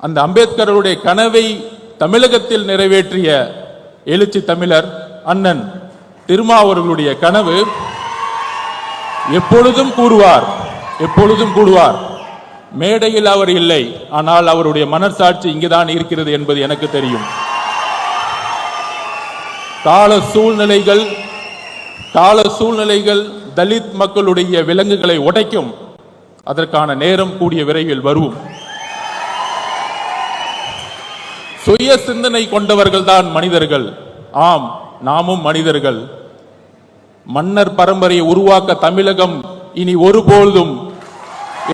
அந்த அம்பேத்கருடைய கனவை தமிழகத்தில் நிறைவேற்றிய எழுச்சி தமிழர் அண்ணன் திருமாவர்களுடைய கனவு எப்பொழுதும் கூறுவார் எப்பொழுதும் கூடுவார் மேடையில் அவர் இல்லை ஆனால் அவருடைய மனசாட்சி இங்குதான் இருக்கிறது என்பது எனக்கு தெரியும். கால சூழ்நிலைகள் கால சூழ்நிலைகள் தலித் மக்களுடைய விலங்குகளை உடைக்கும். அதற்கான நேரம் கூடிய விரைவில் வரும். சுய சிந்தனை கொண்டவர்கள் தான் மனிதர்கள். ஆம் நாமும் மனிதர்கள். மன்னர் பரம்பரையை உருவாக்க தமிழகம் இனி ஒருபொழுதும்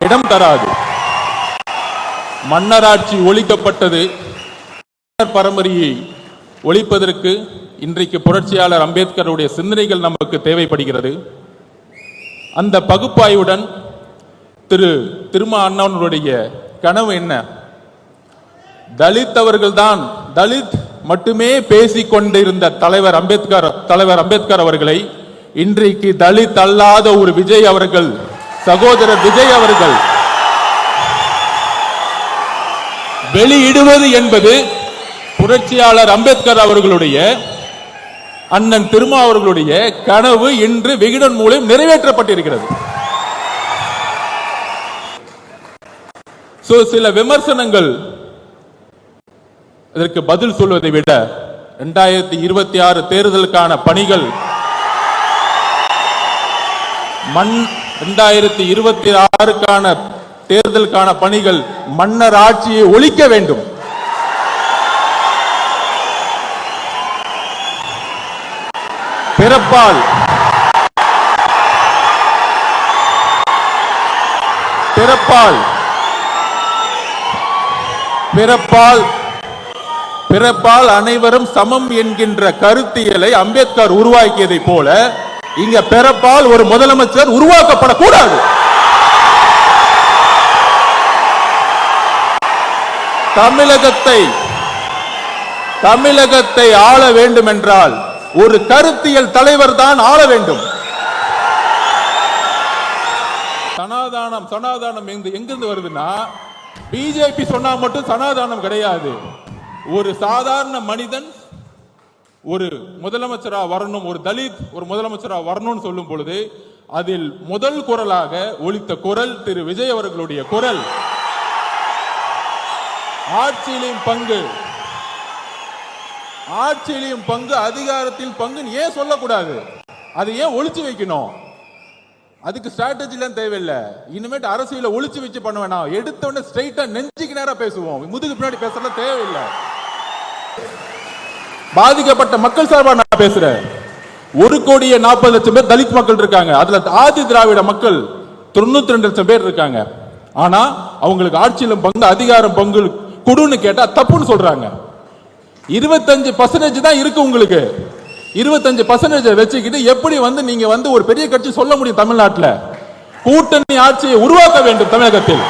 இடம் தராது. மன்னராட்சி ஒழிக்கப்பட்டது. மன்னர் பரம்பரையை ஒழிப்பதற்கு இன்றைக்கு புரட்சியாளர் அம்பேத்கருடைய சிந்தனைகள் நமக்கு தேவைப்படுகிறது. அந்த பகுப்பாய்வுடன் திரு திருமா அண்ணனுடைய கனவு என்ன? தலித் அவர்கள்தான் தலித் மட்டுமே பேசிக்கொண்டிருந்த தலைவர் அம்பேத்கர் தலைவர் அம்பேத்கர் அவர்களை இன்றைக்கு தலித் அல்லாத ஒரு விஜய் அவர்கள் சகோதரர் விஜய் அவர்கள் வெளியிடுவது என்பது புரட்சியாளர் அம்பேத்கர் அவர்களுடைய அண்ணன் திருமா அவர்களுடைய கனவு இன்று விகிடன் மூலம் நிறைவேற்றப்பட்டிருக்கிறது. சில விமர்சனங்கள் இதற்கு பதில் சொல்வதை விட இரண்டாயிரத்தி இருபத்தி ஆறு தேர்தலுக்கான பணிகள் மண் இரண்டாயிரத்தி இருபத்தி ஆறுக்கான தேர்தலுக்கான பணிகள் மன்னர் ஆட்சியை ஒழிக்க வேண்டும். பிறப்பால் பிறப்பால் பிறப்பால் பிறப்பால் அனைவரும் சமம் என்கின்ற கருத்தியலை அம்பேத்கர் உருவாக்கியதை போல இங்க பிறப்பால் ஒரு முதலமைச்சர் உருவாக்கப்படக்கூடாது. தமிழகத்தை தமிழகத்தை ஆள வேண்டும் என்றால் ஒரு கருத்தியல் தலைவர் தான் ஆள வேண்டும். சனாதானம் சனாதானம் எங்கிருந்து வருதுன்னா பிஜேபி சொன்னா மட்டும் சனாதானம் கிடையாது. ஒரு சாதாரண மனிதன் ஒரு முதலமைச்சரா வரணும் ஒரு தலித் ஒரு முதலமைச்சரா வரணும்னு சொல்லும் பொழுது அதில் முதல் குரலாக ஒழித்த குரல் திரு விஜய் அவர்களுடைய குரல். ஆட்சியிலையும் பங்கு. ஆட்சியிலையும் பங்கு அதிகாரத்தில் பங்குன்னு ஏன் சொல்லக்கூடாது? அதை ஏன் ஒழிச்சு வைக்கணும்? அதுக்கு ஸ்ட்ராட்டஜிலாம் தேவையில்லை. இனிமேட்டு அரசியல ஒழிச்சு வச்சு பண்ண வேணாம். எடுத்த உடனே ஸ்ட்ரைட்டா நெஞ்சுக்கு நேரம் பேசுவோம். முதுகு பின்னாடி பேசுறது தேவையில்லை. பாதிக்கப்பட்ட மக்கள் சார்பாக நான் பேசுறேன். ஒரு கோடியே நாற்பது லட்சம் பேர் தலித் மக்கள் இருக்காங்க. அதுல ஆதி திராவிட மக்கள் தொண்ணூத்தி ரெண்டு லட்சம் பேர் இருக்காங்க. ஆனா அவங்களுக்கு ஆட்சியிலும் பங்கு அதிகாரம் பங்கு கொடுன்னு கேட்டா தப்புன்னு சொல்றாங்க. இருபத்தஞ்சு பர்சன்டேஜ் தான் இருக்கு உங்களுக்கு. இருபத்தஞ்சு பர்சன்டேஜ் வச்சுக்கிட்டு எப்படி வந்து நீங்க வந்து ஒரு பெரிய கட்சி சொல்ல முடியும் தமிழ்நாட்டில்? கூட்டணி ஆட்சியை உருவாக்க வேண்டும் தமிழகத்தில்.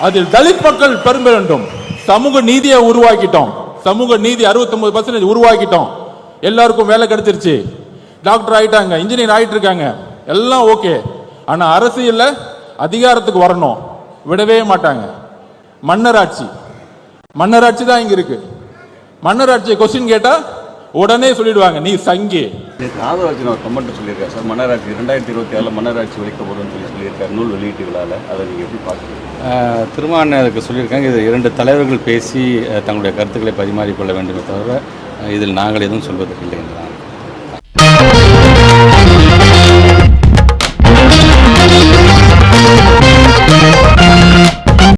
அதில் தலித் மக்கள் பெரும்ப வேண்டும். சமூக நீதியை உருவாக்கிட்டோம். சமூக நீதி 69% பர்சன்டேஜ் உருவாக்கிட்டோம். எல்லாருக்கும் வேலை கிடைச்சிருச்சு. டாக்டர் ஆயிட்டாங்க இன்ஜினியர் ஆயிட்டு இருக்காங்க எல்லாம் ஓகே. ஆனால் அரசியலில் அதிகாரத்துக்கு வரணும். விடவே மாட்டாங்க. மன்னராட்சி. மன்னராட்சி தான் இங்கே இருக்கு. மன்னராட்சியை கொஸ்டின் கேட்டால் உடனே சொல்லிடுவாங்க நீ சங்கி. ஆதராஜன் அவர் கமெண்ட் சொல்லியிருக்காரு சார் மன்னராட்சி ரெண்டாயிரத்தி இருபத்தி ஆறில் மன்னராட்சி ஒழிக்கப்படும்னு சொல்லி சொல்லியிருக்காரு. நூல் வெளியீட்டு விழாவில் அதை நீங்கள் எப்படி பார்க்குறீங்க? திருமாவளவன் அதுக்கு சொல்லியிருக்காங்க. இது இரண்டு தலைவர்கள் பேசி தங்களுடைய கருத்துக்களை பரிமாறிக்கொள்ள வேண்டுமே தவிர இதில் நாங்கள் எதுவும் சொல்வதற்கு இல்லை என்றார்